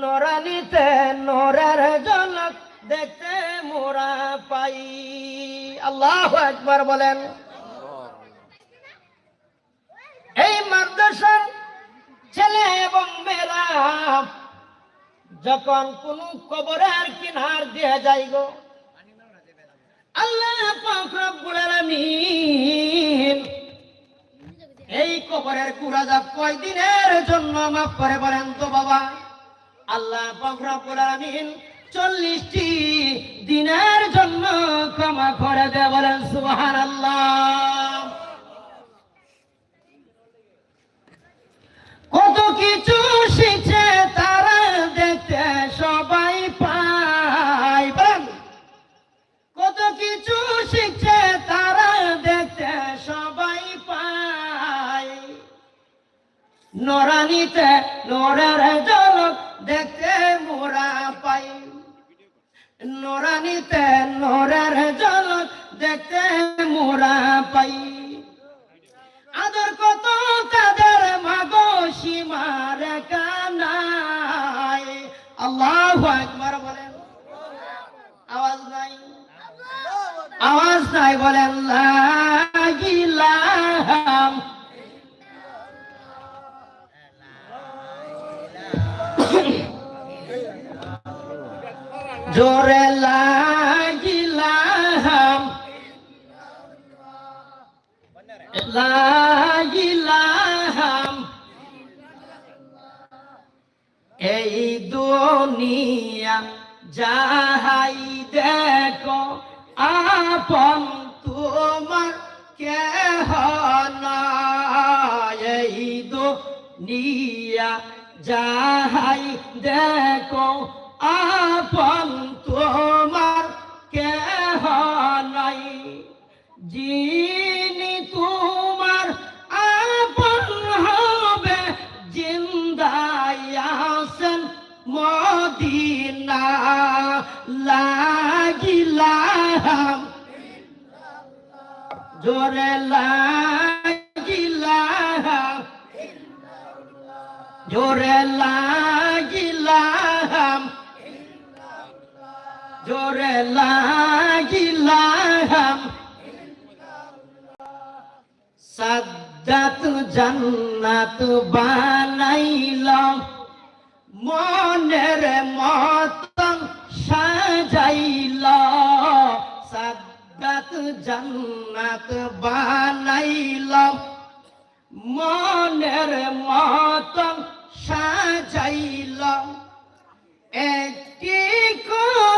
নরানিতে নরের জলক দেখতে মোরা পাই। আল্লাহ একবার বলেন। এই মাদ্রাসার ছেলে এবং মেয়েরা যখন কোন কবরের কিনার দিয়ে যাই গো, আল্লাহ এই কবরের কুরাজাব কয় দিনের জন্য মাফ করে বলেন তো বাবা। আল্লাহ পাক রব্বুল চল্লিশটি দিনের জন্য ক্ষমা করে দেয় বলেন, সুবহানাল্লাহ। কত কিছু শিখছে তারা দেখতে সবাই পায়। বলেন, কত কিছু শিখছে তারা দেখতে সবাই পায়। নরানিতে নরের দেখতে মোরা পাই। নরানিতে নরের জলক দেখতে মোরা পাই। আদর কত তাদের মাগো সীমার কানাই আল্লাহু আকবার বলেন। আওয়াজ নাই। আওয়াজ নাই বলেন, লা জোরে লা ইলাহা লা ইলাহা এই দুনিয়া যাহাই দেখো, আপন তোমার নাই। এই দুনিয়া যাহাই দেখো আপন তোমার কেহ নাই। যিনি তোমার আপন হবে, জিন্দাই আছেন মদিনা। লাগিলাম, জোরে লাগিলাম জোরে লাগিলাম। জোরে লাগিলাম। সাদ্দাত জান্নাত বানাইল মনের মতন সাজাইল সাদ্দাত জান্নাত বানাইল মনের মতন সাজাইল একটি কদম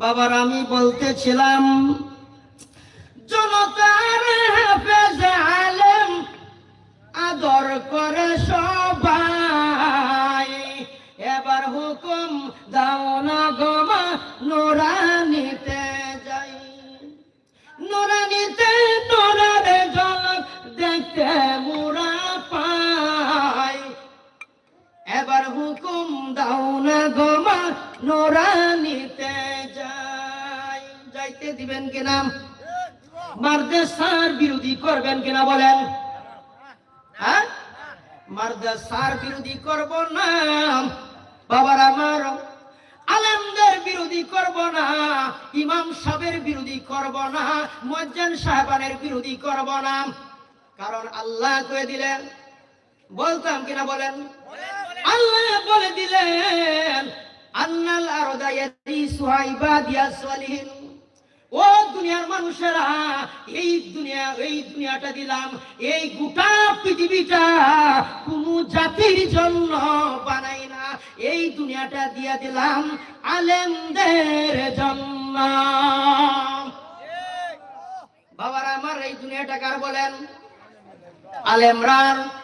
বাবার আমি বলতেছিলাম, জনতার হাফেজ আলেম আদর করে সবাই। এবার হুকুম দাও না গমা নোরানিতে যাই। নোরানিতে নোরার জলক দেখতে মোরা পাই। এবার হুকুম দাও না গমা নোরানিতে যাইতে দিবেন কিনা? মারদেসার বিরোধী করবেন কিনা বলেন? হ্যাঁ? মারদেসার বিরোধী করব না। বাবার আমার আলেমদের বিরোধী করব না। ইমাম সাহেবের বিরোধী করব না। মজ্জান সাহেবানের বিরোধী করব না। কারণ আল্লাহ কয়ে দিলেন, বলতাম কিনা বলেন? আল্লাহ বলে দিলেন, আন্নাল আরদা ইয়ারিসুহা ইবাদিয়াস সালিহিন। ও দুনিয়ার মানুষেরা, এই দুনিয়া, এই দুনিয়াটা দিলাম, এই গোটা পৃথিবীটা কোন জাতির জন্য বানাই না। এই দুনিয়াটা দিয়ে দিলাম আলেমদের জন্য। বাবার, আমার এই দুনিয়াটা কার বলেন? আলেমরার।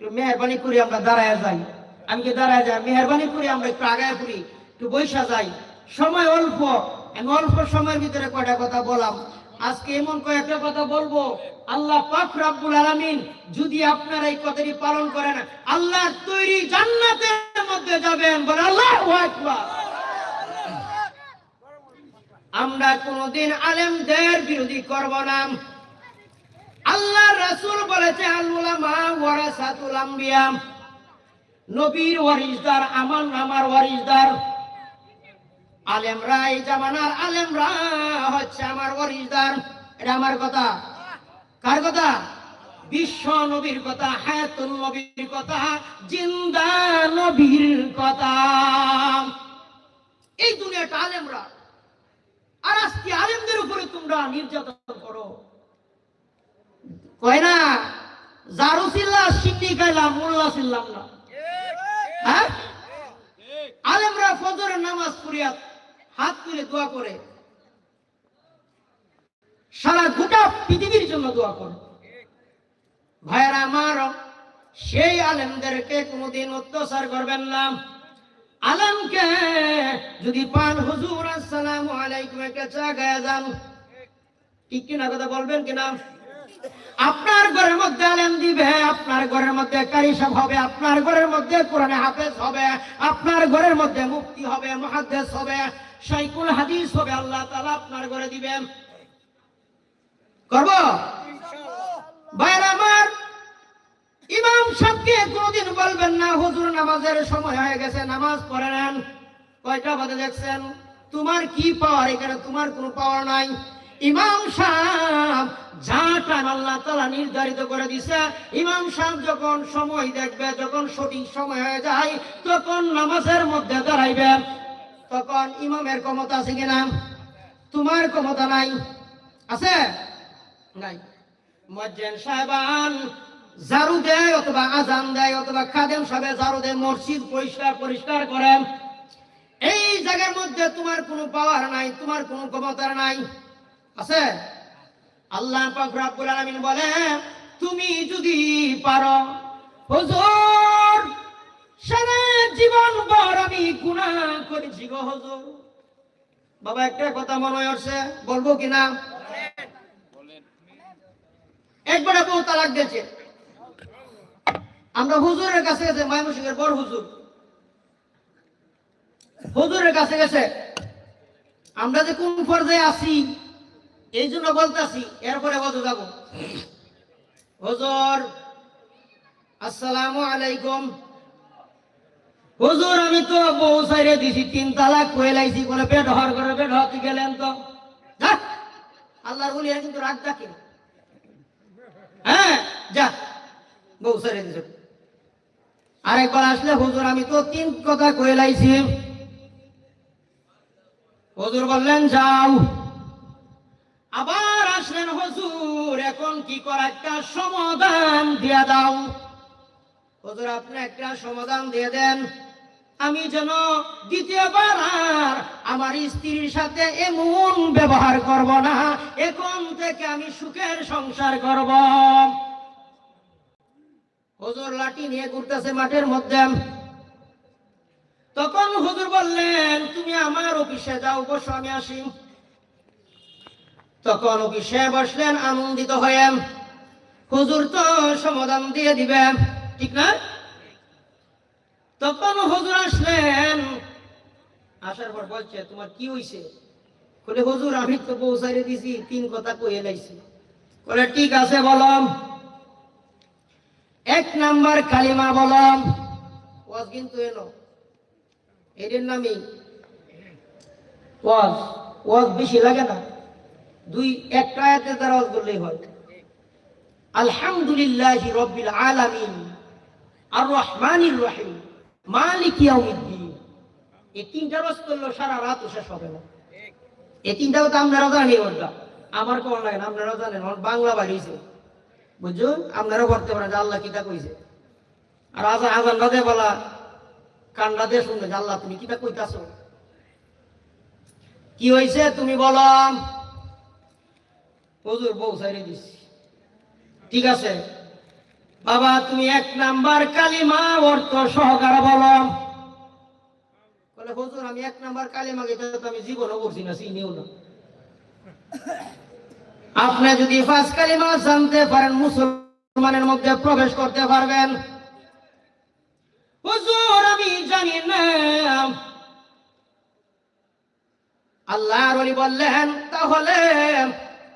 একটু মেহরবানি করি আমরা দাঁড়ায় যাই। আমি কি দাঁড়ায় যাই? মেহরবানি করি, আমরা একটু আগায় করি, একটু বৈশা যাই। সময় অল্প, আমি অল্প সময়ের ভিতরে কয়টা কথা বললাম। আজকে এমন কয়েকটা কথা বলব। আল্লাহ পাক রাব্বুল আলামিন যদি আপনারা এই কথাটি পালন করেন আল্লাহর তৈরি জান্নাতের মধ্যে যাবেন। বলে আল্লাহু আকবার। আমরা কোনদিন আলেমদের বিরোধী করব না। আল্লাহ রাসূল বলেছে, আল উলামা ওয়ারাসাতুল আম্বিয়া। নবীর ওয়ারিসদার আমার আমার ওয়ারিসদার আলেমরা এই জামানার আলেমরা হচ্ছে আমার ওয়ারিসদার এটা আমার কথা। কার কথা? বিশ্ব নবীর কথা হায়াতুল নবীর কথা, জিন্দা নবীর কথা। এই দুনিয়াটা আলেমরা আর আজকে আলেমদের উপরে তোমরা নির্যাতন করো। কয় না? জারু চিল্লা, সিন্নি খাইলাম মোল্লা চিল্লাম না। হ্যাঁ? আলেমরা ফজরের নামাজ পড়িয়া হাত তুলে দোয়া করে। সারা গোটা পৃথিবীর জন্য দোয়া করে। ভাইয়েরা আমার, সেই আলেমদেরকে কোনোদিন অত্যাচার করবেন না। আলমকে যদি পান, হুজুর, আসসালামু আলাইকুম একটা চা গায়ে যান। ঠিক কিনা কথা বলবেন কিনা? আপনার ঘরের মধ্যে আলেম দিবে, আপনার ঘরের মধ্যে হবে, আপনার ঘরের মধ্যে কোরআনে হাফেজ হবে, আপনার ঘরের মধ্যে মুক্তি হবে হবে হাদিস হবে, আল্লাহ তাআলা আপনার ঘরে দিবেন ইমাম বলবেন না, হুজুর নামাজের সময় হয়ে গেছে, নামাজ পড়ে নেন। কয়টা বাজে দেখছেন? তোমার কি পাওয়ার? এখানে তোমার কোনো পাওয়ার নাই। ইমাম সাহেব যা টাইম আল্লাহ তালা নির্ধারিত করে দিছে, ইমাম সাহেব যখন সময় দেখবে, যখন সঠিক সময় হয়ে যায়, তখন নামাজের মধ্যে দাঁড়াইবে। তখন ইমামের ক্ষমতা আছে কিনা? তোমার ক্ষমতা নাই। আছে? নাই। মজ্জেন সাহেবান ঝাড়ু দেয় অথবা আজান দেয় অথবা খাদেম সাহেব ঝাড়ু দেয়, মসজিদ পরিষ্কার পরিষ্কার করেন এই জায়গার মধ্যে তোমার কোনো পাওয়ার নাই, তোমার কোনো ক্ষমতা নাই। আছে? আল্লাহ পাক রব্বুল আলামিন বলে, তুমি যদি পারো, হুজুর, সারা জীবন ভর আমি গুনাহ করেছি গো হুজুর। বাবা, একটা কথা মনে হচ্ছে বলব কিনা একবারে বউ তালাক দিয়েছে। আমরা হুজুরের কাছে গেছে, ময়মনসিংহের বড় হুজুর। হুজুরের কাছে গেছে। আমরা যে কোন পর্যায়ে আছি এই জন্য বলতেছি, এরপরে কত যাব। হুজুর, আসসালামু আলাইকুম। হুজুর, আমি তো বউ সাইরে দিছি, তিন তালাক কয়ে লাইছি, বলে পেট হর করে পেট হতে গেলেন তো। আল্লাহর বলি কিন্তু রাগ ডাকে হ্যাঁ যা বউ সাইরে দিছে। আরেকবার আসলে হুজুর, আমি তো তিন কথা কয়ে লাইছি। হুজুর বললেন, যাও। আবার আসলেন হুজুর, এখন কি করা একটা সমাধান দিয়ে দাও। হুজুর, আপনি একটা সমাধান দিয়ে দেন। আমি যেন দ্বিতীয়বার আর আমার স্ত্রীর সাথে এমন ব্যবহার করব না, এখন থেকে আমি সুখের সংসার করব। হুজুর, লাঠি নিয়ে ঘুরতেছে মাঠের মধ্যে। তখন হুজুর বললেন, তুমি আমার অফিসে যাও, বসো, আমি আসি। তখন অফিসে বসলেন আনন্দিত হয়ে? হুজুর তো সমাধান দিয়ে দিবে। ঠিক না? তখন হুজুর আসলেন। আসার পর বলছে, তোমার কি হইছে? বলে হুজুর, আমি তো পৌঁছাইয়ে দিছি, তিন কথা কয়ে লাইছি। বলে ঠিক আছে, বলম। এক নাম্বার কালিমা বলম। ওয়াজ কিন্তু এলো এদের নামই ওয়াজ। ওয়াজ বেশি লাগে না। দুই, একটা আয়াতের দ্বারা ওয়াজ করলেই হয়। আলহামদুলিল্লাহ রব্বিল আলামিন আর রহমানির রহিম, মালিক ইয়াউমিদ্দিন। এই তিনটা রস করল সারা রাত শেষ হবে না। এই তিনটাও তো আপনারাও জানি ওটা আমার কেমন লাগে না, আপনারাও জানেন, আমার বাংলা বাড়িছে বুঝছ আপনারাও করতে পারেন যে আল্লাহ কিতা কইছে। আর আজান আজান রাধে বলা কান্ডা দিয়ে শুনবে যে আল্লাহ তুমি কিতা কইতাছো। কি হয়েছে তুমি বলো? হুজুর বউ সাইরে দিছি। ঠিক আছে? বাবা, তুমি এক নাম্বার কালিমা অর্থ সহকারে বলো। হুজুর, আমি এক নাম্বার আমি জীবনও করছি না, চিনিও না। আপনি যদি কালিমা জানতে পারেন, মুসলমানের মধ্যে প্রবেশ করতে পারবেন। হুজুর, আমি জানি না। আল্লাহর বললেন, তাহলে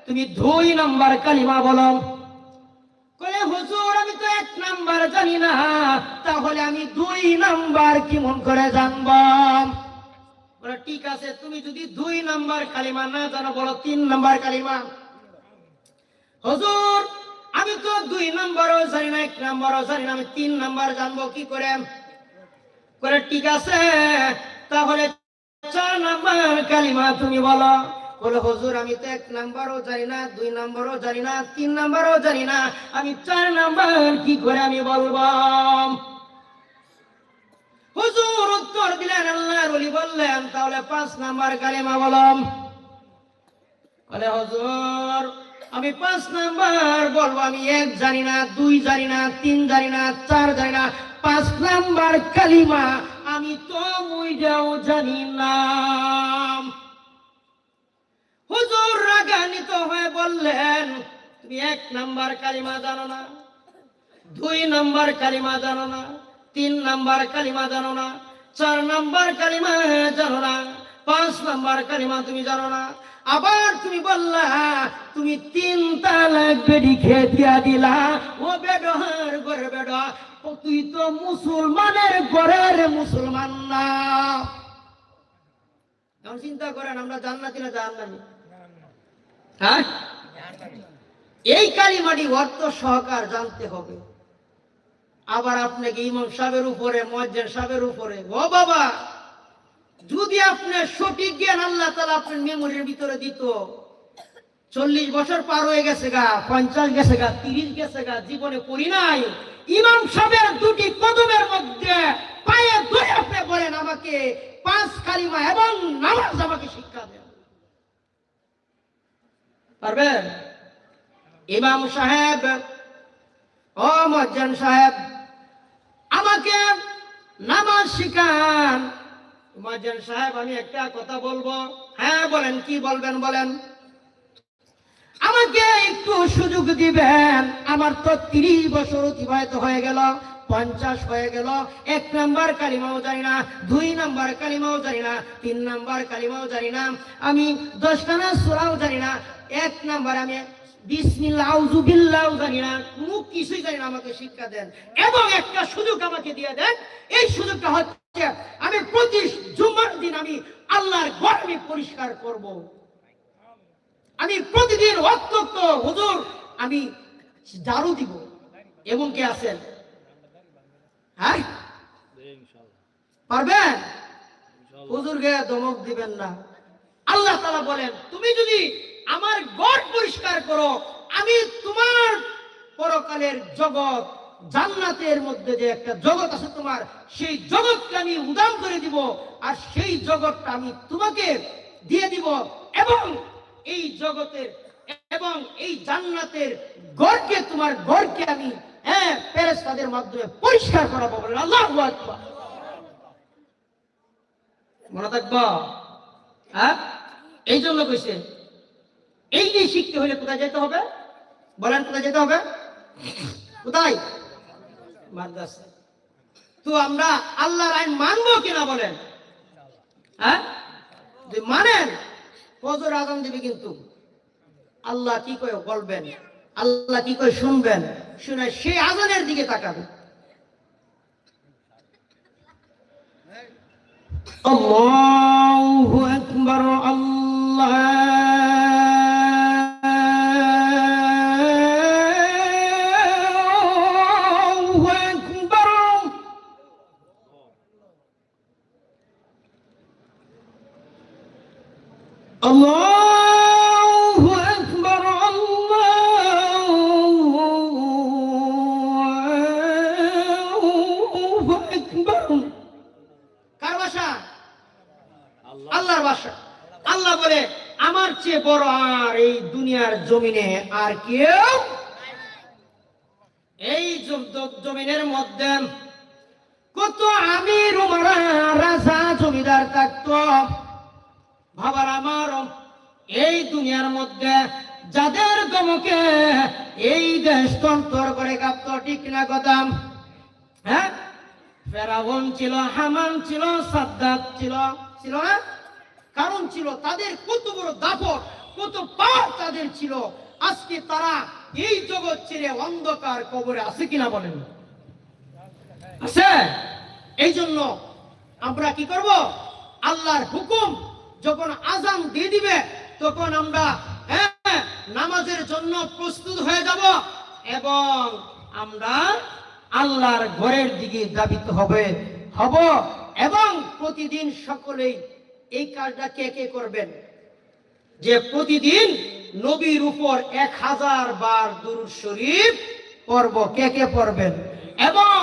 তুমি দুই নাম্বার কালিমা বলো। হুজুর, আমি তো এক নাম্বার জানি না। তাহলে আমি দুই নাম্বার কেমন করে জানব? ঠিক আছে, তুমি যদি দুই নাম্বার কালিমা না জানো, বলো তিন নাম্বার কালিমা। হুজুর, আমি তো দুই নাম্বারও জানি না, এক নাম্বারও জানি না, আমি তিন নাম্বার জানব কি করে? করে ঠিক আছে, তাহলে চার নাম্বার কালিমা তুমি বলো। বলে, হজুর, আমি তো এক নাম্বারও জানি না, দুই নাম্বারও জানি না, তিন নাম্বারও জানি না, আমি চার নাম্বার কি করে আমি বলব? হুজুর উত্তর দিলেন, আল্লাহর ওলি বললেন, তাহলে পাঁচ নাম্বার কালিমা বলম। বলে, হজুর, আমি পাঁচ নাম্বার বলব, আমি এক জানি না, দুই জানি না, তিন জানি না, চার জানি না, পাঁচ নাম্বার কালিমা আমি তো মুইটাও জানি না। হুজুর রাগান্বিত হয়ে বললেন, তুমি এক নাম্বার কালিমা জানো না, দুই নাম্বার কালিমা জানো না, তিন নাম্বার কালিমা জানো না, চার নাম্বার কালিমা জানো না, পাঁচ নাম্বার কালিমা তুমি জানো না। আবার তুমি বললা, তুমি তিন তালাক বেডি খেয়ে দিয়া দিলা, ও বেডহার ঘরে বেড তুই তো মুসলমানের ঘরের মুসলমান না। এখন চিন্তা করেন, আমরা জান্নাতি না জান্নাতি হ্যাঁ? এই কালিমাটি অর্থ সহকার জানতে হবে। আবার আপনাকে ইমাম সাহেবের উপরে মজ্জেন সাহেবের উপরে, ও বাবা, যদি আপনার সঠিক জ্ঞান আল্লাহ তালা আপনার মেমোরির ভিতরে দিত, চল্লিশ বছর পার হয়ে গেছে গা, পঞ্চাশ গেছে গা, তিরিশ গেছে গা, জীবনে করি নাই, ইমাম সাহেবের দুটি কদমের মধ্যে পায়ে ধরে আপনি বলেন আমাকে পাঁচ কালিমা এবং নামাজ আমাকে শিক্ষা দেন। পারবেন? ইমাম সাহেব, ও মজ্জান সাহেব, আমাকে নামাজ শিখান। মজ্জান সাহেব, আমি একটা কথা বলব। হ্যাঁ বলেন, কি বলবেন, বলেন? আমাকে একটু সুযোগ দিবেন। আমার তো তিরিশ বছর অতিবাহিত হয়ে গেল। পঞ্চাশ হয়ে গেল। এক নাম্বার কালিমাও জানি না, দুই নাম্বার কালিমাও জানি না, তিন নাম্বার কালিমাও জানি না। আমি দশখানা সুরাও জানি না, এক নাম্বার আমি কোনো কিছুই আমাকে শিক্ষা দেন। এবং একটা সুযোগ আমাকে দিয়ে দেন। এই সুযোগটা হচ্ছে, আমি প্রতি দিন আমি আল্লাহর ঘর আমি পরিষ্কার করব। আমি প্রতিদিন অত্যন্ত হুজুর, আমি ঝাড়ু দিব। এবং কে আছেন? হ্যাঁ? পারবেন? হুজুরকে ধমক দিবেন না। আল্লাহ তালা বলেন তুমি যদি আমার গড় পরিষ্কার করো আমি তোমার পরকালের জগৎ জান্নাতের মধ্যে যে একটা জগৎ আছে তোমার সেই জগৎকে আমি উদান করে দিব আর সেই জগৎটা আমি তোমাকে দিয়ে দিব এবং এই জগতের এবং এই জান্নাতের গড়কে তোমার গড়কে আমি হ্যাঁ ফেরেশতাদের মাধ্যমে পরিষ্কার করাবো বলেন, আল্লাহু মনে থাকব? হ্যাঁ? এই জন্য কইছে, এই যে শিখতে হলে কোথায় যেতে হবে? বলেন, কোথায় যেতে হবে? কোথায়? মাদ্রাসা তো আমরা আল্লাহর আইন মানবো কিনা বলেন? হ্যাঁ? মানেন, ফজর আজান দিবে কিন্তু। আল্লাহ কি কয়? বলবেন। আল্লাহ কি করে শুনবেন? শুনে সেই আজানের দিকে তাকাবে। আল্লাহু আকবার আল্লাহু চেয়ে বড় আর এই দুনিয়ার জমিনে আর কেউ এই জমিনের মধ্যে কত আমির উমারা রাজা জমিদার থাকতো। ভাবার আমার এই দুনিয়ার মধ্যে যাদের দমকে এই দেশ তন্তর করে কাঁপত, ঠিক না কথা? হ্যাঁ? ফেরাউন ছিল, হামান ছিল, সাদ্দাত ছিল। ছিল না? কারণ ছিল তাদের কত বড় দাপট, কত পাপ তাদের ছিল। আজকে তারা এই জগৎ ছেড়ে অন্ধকার কবরে আছে কিনা বলেন। আছে? এই জন্য আমরা কি করব? আল্লাহর হুকুম যখন আজান দিয়ে দিবে, তখন আমরা হ্যাঁ নামাজের জন্য প্রস্তুত হয়ে যাব এবং আমরা আল্লাহর ঘরের দিকে দাবিত হবে। হব এবং প্রতিদিন সকলেই এই কাজটা কে কে করবেন? যে প্রতিদিন নবীর উপর এক হাজার বার দুরুদ শরীফ পড়ব, কে কে পড়বেন? এবং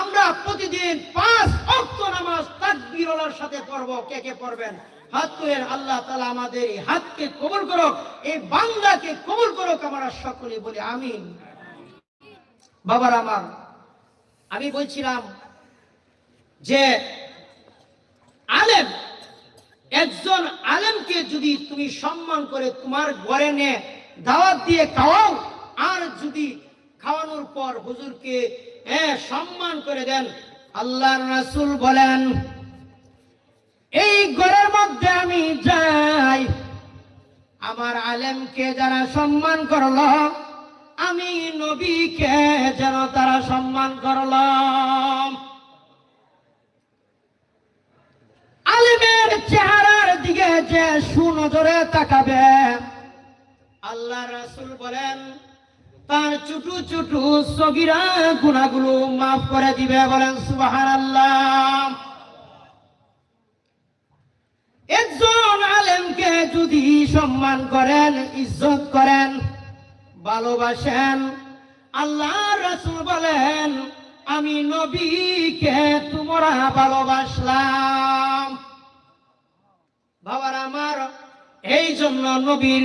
আমরা প্রতিদিন পাঁচ অক্ত নামাজ তাকবীরওয়ালার সাথে পড়ব, কে কে পড়বেন? হাত তুলেন, আল্লাহ তালা আমাদের এই হাতকে কবুল করুক, এই বাংলাকে কবুল করুক আমরা সকলে বলি আমিন। বাবার আমার, আমি বলছিলাম যে আলেম, একজন আলেমকে যদি তুমি সম্মান করে তোমার ঘরে নে, দাওয়াত দিয়ে খাওয়াও, আর যদি খাওয়ানোর পর হুজুরকে সম্মান করে দেন আল্লাহ রাসুল বলেন, এই ঘরের মধ্যে আমি যাই, আমার আলেমকে যারা সম্মান করল, আমি নবীকে যেন তারা সম্মান করলাম। আলিমের চেহারার দিকে যে সুনজরে তাকাবে আল্লাহ রাসূল বলেন, তার চুটু চুটু সগিরা গুনাহগুলো মাফ করে দিবে, বলেন সুবহানাল্লাহ। একজন আলেমকে যদি সম্মান করেন, ইজ্জত করেন, ভালোবাসেন আল্লাহ রাসূল বলেন, আমি নবীকে তোমরা ভালোবাসলাম। বাবার আমার, এই জন্য নবীর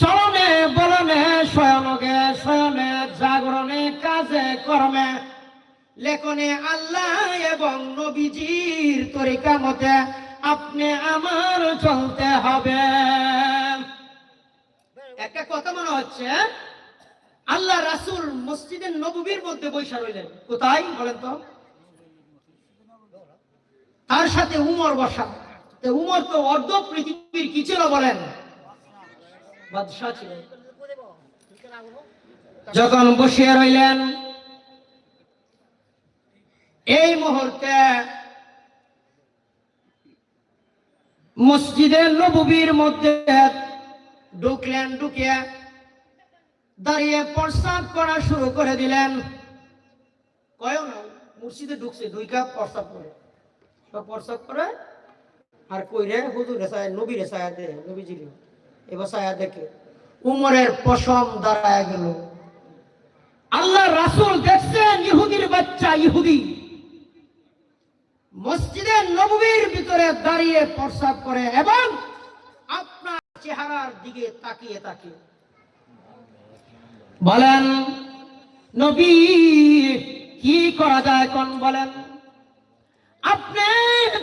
চরণে বলনে শয়নকে, শয়নে, জাগরণে, কাজে, কর্মে, লেখনে আল্লাহ এবং নবীজির তরিকা মতে আপনি আমার চলতে হবে। একটা কথা মনে হচ্ছে, আল্লাহ রাসূল মসজিদের নবীর মধ্যে বৈশা রইলেন। কোথায় বলেন তো? তার সাথে উমর বসা। উমর তো অর্ধ পৃথিবীর কি ছিল বলেন? বাদশাহ ছিলেন যখন বসিয়ে রইলেন, এই মুহূর্তে মসজিদের নববীর মধ্যে ঢুকলেন, ঢুকিয়ে দাঁড়িয়ে প্রস্তাব করা শুরু করে দিলেন। কয় মসজিদে ঢুকছে, দুই কাপ প্রস্তাব করে। প্রস্তাব করে আর কইরে হুজুর রেসায় নবী রেসায় দে নবীজি এবার সায়া দেখে উমরের পশম দাঁড়ায় গেল। আল্লাহ রাসুল দেখছেন ইহুদির বাচ্চা, ইহুদি। মসজিদের নবীর ভিতরে দাঁড়িয়ে প্রসাব করে এবং আপনার চেহারার দিকে তাকিয়ে তাকিয়ে বলেন, নবী, কি করা যায় কোন বলেন? আপনি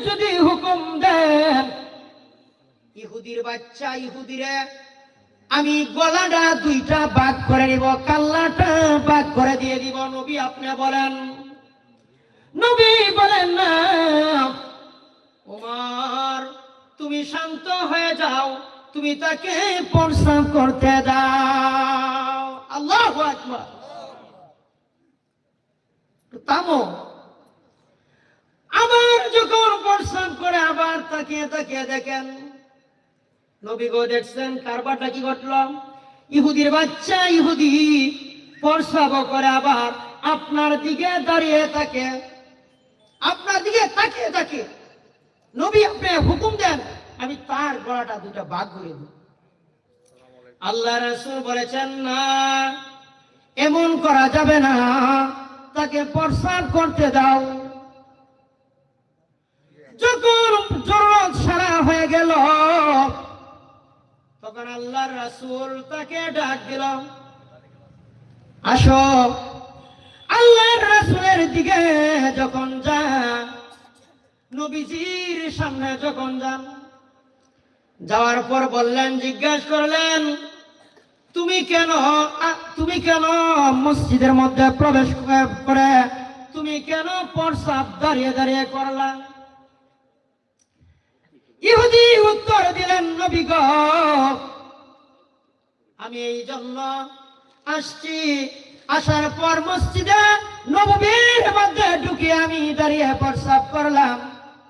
যদি হুকুম দেন ইহুদির বাচ্চা ইহুদিরে আমি গলাটা দুইটা ভাগ করে নিব কাল্লাটা ভাগ করে দিয়ে দিব নবী আপনি বলেন। নবী বলেন না। ওমর তুমি শান্ত হয়ে যাও তুমি তাকে প্রস্তাব করতে দাও। আল্লাহ আকবার। তামো আবার যখন প্রস্তাব করে আবার তাকিয়ে তাকিয়ে দেখেন, নবী গো দেখছেন, কারবারটা কি ঘটল? ইহুদির বাচ্চা, ইহুদি প্রস্তাব করে আবার আপনার দিকে দাঁড়িয়ে থাকে। আপনার দিকে তাকিয়ে থাকে। নবী আপনি হুকুম দেন, আমি তার গলাটা দুটা ভাগ করে দিই আল্লাহ রাসূল বলেছেন, না, এমন করা যাবে না। তাকে প্রস্তাব করতে দাও। জরুরত সারা হয়ে গেল, তখন আল্লাহর রাসূল তাকে ডাক দিল, আসো। আল্লাহর রাসূলের দিকে যখন যান, নবীজির সামনে যখন যান, যাওয়ার পর বললেন, জিজ্ঞাসা করলেন, তুমি কেন তুমি কেন মসজিদের মধ্যে প্রবেশ করে, তুমি কেন প্রসাব দাঁড়িয়ে দাঁড়িয়ে করলা? ইহুদি উত্তর দিলেন, নবী আমি এই জন্য আসছি। আসার পর মসজিদে নববীর মধ্যে ঢুকে আমি দাঁড়িয়ে প্রসাব করলাম।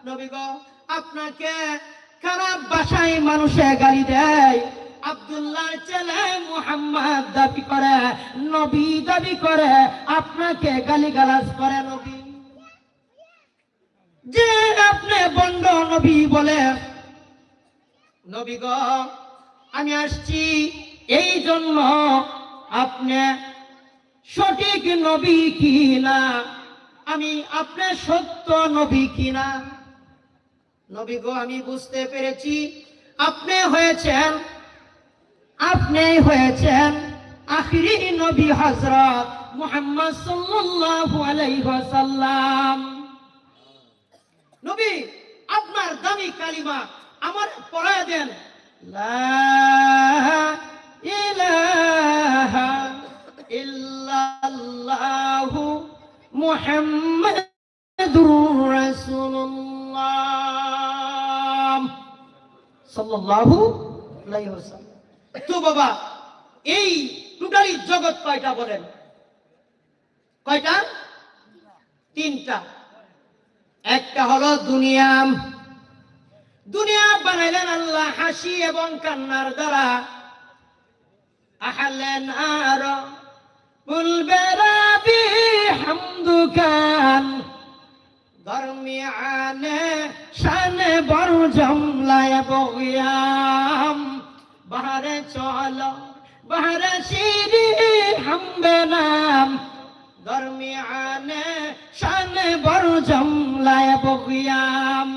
নবী আপনাকে খারাপ বাসায় মানুষে গালি দেয়। আব্দুল্লাহ ছেলে মুহাম্মদ দাবি করে, নবী দাবি করে, আপনাকে গালিগালাজ করে নবী। যে আপনি বন্ড নবী বলে। নবী গো, আমি আসছি এই জন্য আপনি সঠিক নবী কিনা? আমি আপনার সত্য নবী কিনা? নবী গো, আমি বুঝতে পেরেছি আপনি হয়েছেন আপনি হয়েছেন আখিরি নবী হযরত মুহাম্মদ সাল্লাল্লাহু আলাইহি ওয়াসাল্লাম। নবী, আপনার দামি কালিমা আমার পড়ায় দেন। তো বাবা, এই টোটালি জগৎ কয়টা বলেন? কয়টা? তিনটা। একটা হলো দুনিয়া। দুনিয়া বানাইলেন আল্লাহ হাসি এবং কান্নার দ্বারা। আহালেন আর বুলবেরাবি হামদুকান দরমিয়ানে শানে বড় জমলায় বগিয়াম। বাহারে চলো, বাহারে শিরি হামবে নাম। দরমিয়ানে শানে বড় জমলায় বগিয়াম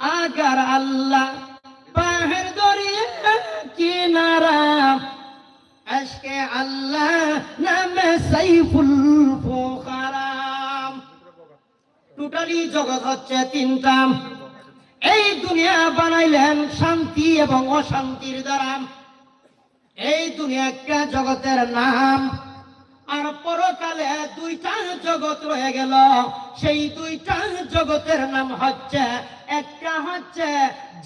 আগার আল্লাহ বাহের দরিয়া কিনারা। আজকে আল্লাহ নামে সাইফুল ফুকারাম টোটালি জগৎ হচ্ছে তিনটা। এই দুনিয়া বানাইলেন শান্তি এবং অশান্তির দ্বারা। এই দুনিয়া একটা জগতের নাম আর পরকালে দুইটা জগৎ রয়ে গেল। সেই দুইটা জগতের নাম হচ্ছে, একটা হচ্ছে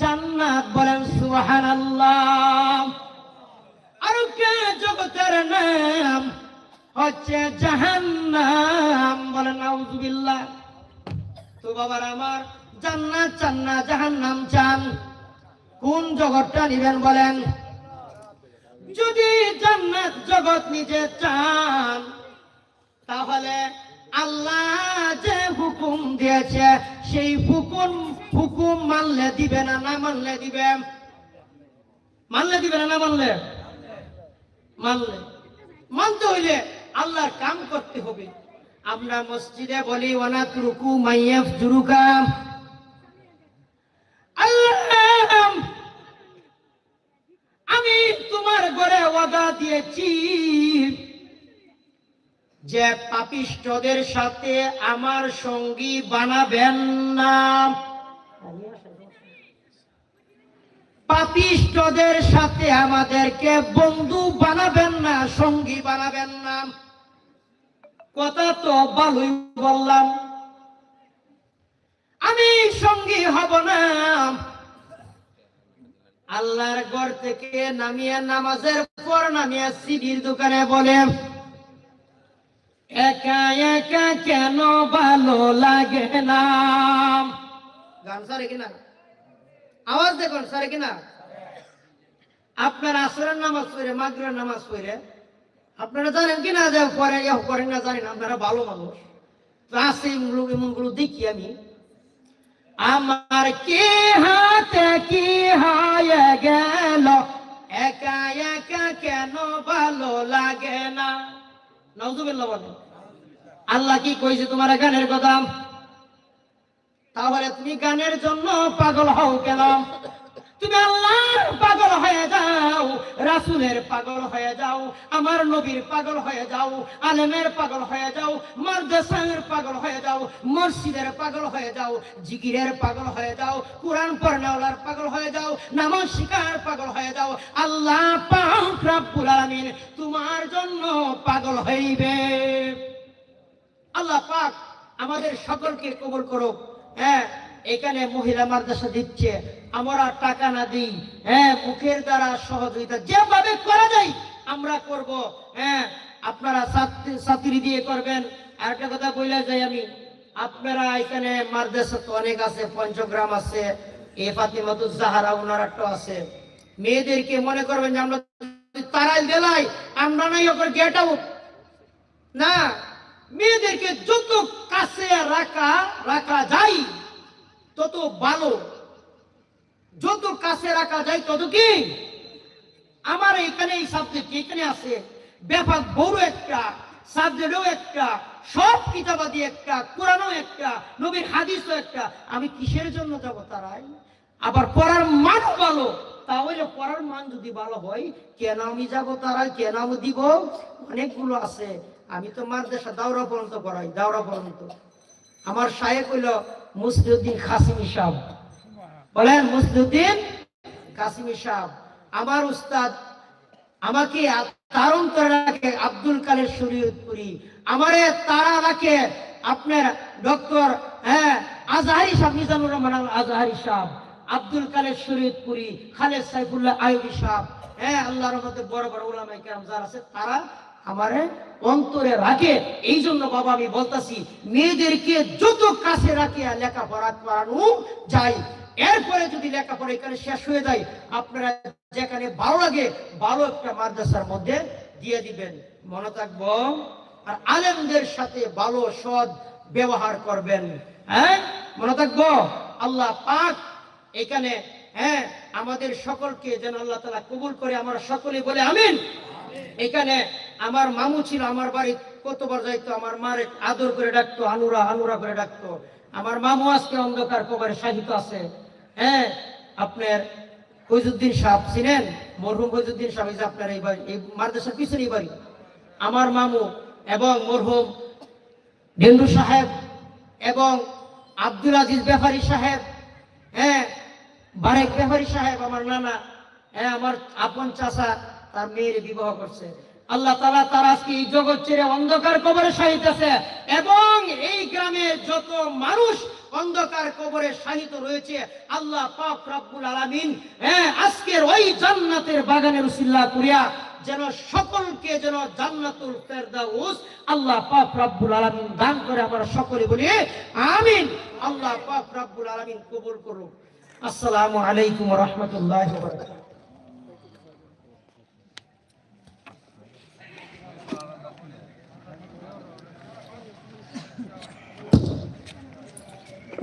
জান্নাত বলেন সুবহানাল্লাহ। আর একটা জগতের নাম হচ্ছে জাহান্নাম বলেন নাউজুবিল্লাহ। তো বাবার আমার, জান্নাত চান না, জাহান্নাম চান। কোন জগৎটা নিবেন বলেন? যদি জান্নাত জগৎ নিজে চান, তাহলে আল্লাহ যে হুকুম দিয়েছে, সেই হুকুম হুকুম মানলে দিবে না না মানলে দিবে? মানলে দিবে না না মানলে? মানলে। মানতে হইলে আল্লাহর কাম করতে হবে। আমরা মসজিদে বলি ওয়ানাত রুকু মাইয়াফ জুরুকা। আল্লাহ, আমি তোমার ঘরে ওয়াদা দিয়েছি যে পাপিষ্টদের সাথে আমার সঙ্গী বানাবেন না। পাপিষ্টদের সাথে আমাদেরকে বন্ধু বানাবেন না, সঙ্গী বানাবেন না। কথা তো ভালোই বললাম। আমি সঙ্গী হব না। আল্লাহর ঘর থেকে নামিয়ে নামাজের পর নামিয়ে সিডির দোকানে বলে, একা একা কেন ভালো লাগে না? গান সারে কিনা? আওয়াজ দেখুন, সারে কিনা? আপনার আসরের নামাজ পড়ে মাগরের নামাজ পড়ে, আপনারা জানেন কিনা যে পরে করেন না জানেন, আপনারা ভালো মানুষ। তো দেখি আমি। আমার কি হাতে কি হয়ে গেল? একা একা কেন ভালো লাগে না? নজুবিল্লা বলে আল্লাহ কি কইছে তোমার গানের কথা? তাহলে তুমি গানের জন্য পাগল হও কেন? তুমি আল্লাহর পাগল হয়ে যাও, রাসূলের পাগল হয়ে যাও, আমার নবীর পাগল হয়ে যাও, আলেমের পাগল হয়ে যাও, মাদ্রাসার পাগল হয়ে যাও, মসজিদের পাগল হয়ে যাও, জিকিরের পাগল হয়ে যাও, কোরআন পড়নেওয়ালার পাগল হয়ে যাও, নামাজ শিকার পাগল হয়ে যাও, আল্লাহ পাক রব্বুল আলামিন তোমার জন্য পাগল হইবে। আল্লাহ পাক আমাদের সকলকে কবুল করো হ্যাঁ এখানে মহিলা মাদ্রাসা দিচ্ছে, আমরা টাকা না দিই। হ্যাঁ মুখের দ্বারা সহযোগিতা যেভাবে করা যায়, আমরা করব। হ্যাঁ আপনারা ছাত্রী- দিয়ে করবেন। আর একটা কথা বলে যাই আমি, আপনারা এখানে মাদ্রাসা তো অনেক আছে, পঞ্চগ্রাম আছে, এ ফাতিমাতুজ জাহারা ওনার একটা আছে। মেয়েদেরকে মনে করবেন যে আমরা তারাই দেলাই, আমরা নাই ওপর গেট আউট না, মেয়েদেরকে যত কাছে রাখা রাখা যায় তত ভালো, যত কাছে রাখা যায় তত কি? আমার এখানে এই সাবজেক্ট এখানে আছে ব্যাপক বড় একটা, সাবজেক্টও একটা, সব কিতাবাদি একটা, কোরআনও একটা, নবীর হাদিসও একটা। আমি কিসের জন্য যাব তারাই? আবার পড়ার মানও ভালো। তাহলে পড়ার মান যদি ভালো হয়, কেন আমি যাব তারাই? কেন আমি দিব? অনেকগুলো আছে। আমি তো মাদ্রাসা, দাওরা পর্যন্ত পড়াই, দাওরা পর্যন্ত। আমার সাহেব হইল মুসলিউদ্দিন খাসিমি সাহ বলেন, মুসলিউদ্দিন কাসিমি সাহ আমার উস্তাদ আমাকে তারণ করে রাখে আব্দুল কাদের শরীয়তপুরি আমারে তারা রাখে আপনার ডক্টর হ্যাঁ আজহারি সাহ মিজানুর রহমান আজহারি সাহ আব্দুল কাদের শরীয়তপুরি খালেদ সাইফুল্লাহ আয়ুবী সাহ হ্যাঁ আল্লাহর মধ্যে বড় বড় ওলামাই কেরাম যারা আছে, তারা আমারে অন্তরে রাখে এই জন্য বাবা আমি বলতাছি, মেয়েদেরকে যত কাছে রাখিয়া লেখাপড়া করানো যায় এরপরে যদি লেখাপড়া এখানে শেষ হয়ে যায়, আপনারা যেখানে ভালো লাগে, ভালো একটা মাদ্রাসার মধ্যে দিয়ে দিবেন। মনে থাকব? আর আলেমদের সাথে ভালো, সৎ ব্যবহার করবেন। হ্যাঁ? মনে থাকব? আল্লাহ পাক এখানে হ্যাঁ আমাদের সকলকে যেন আল্লাহ তালা কবুল করে, আমরা সকলে বলে আমিন। এখানে আমার মামু ছিল, আমার বাড়ি কতবার যাইতো, আমার মারে আদর করে ডাকতো, আনুরা আনুরা করে ডাকতো। আমার মামু আজকে অন্ধকার কবরে সাহিত্য আছে। হ্যাঁ আপনার ফৈজুদ্দিন সাহেব চিনেন? মরহুম ফৈজুদ্দিন সাহেব, এই আপনার এই বাড়ি, এই মাদ্রাসার পিছনেই বাড়ি। আমার মামু এবং মরহুম ডেন্ডু সাহেব এবং আব্দুল আজিজ ব্যাপারী সাহেব হ্যাঁ বারেক ব্যাপারী সাহেব, আমার নানা হ্যাঁ আমার আপন চাচা তার মেয়ের বিবাহ করছে। আল্লাহ তালা তার আজকে এই জগৎ ছেড়ে অন্ধকার কবরে সাহিতেছে এবং এই গ্রামে যত মানুষ অন্ধকার কবরে শাহিত রয়েছে, আল্লাহ পাক রব্বুল আলামিন হ্যাঁ আজকের ওই জান্নাতের বাগানের উসিল্লা করিয়া যেন সকলকে যেন জান্নাতুল ফেরদাউস আল্লাহ পাক রব্বুল আলামিন দান করে আমরা সকলে বলি, আমিন। আল্লাহ পাক রব্বুল আলামিন কবুল করুন আসসালামু আলাইকুম ওয়া রাহমাতুল্লাহি ওয়া বারাকাতুহু।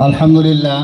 আলহামদুলিল্লাহ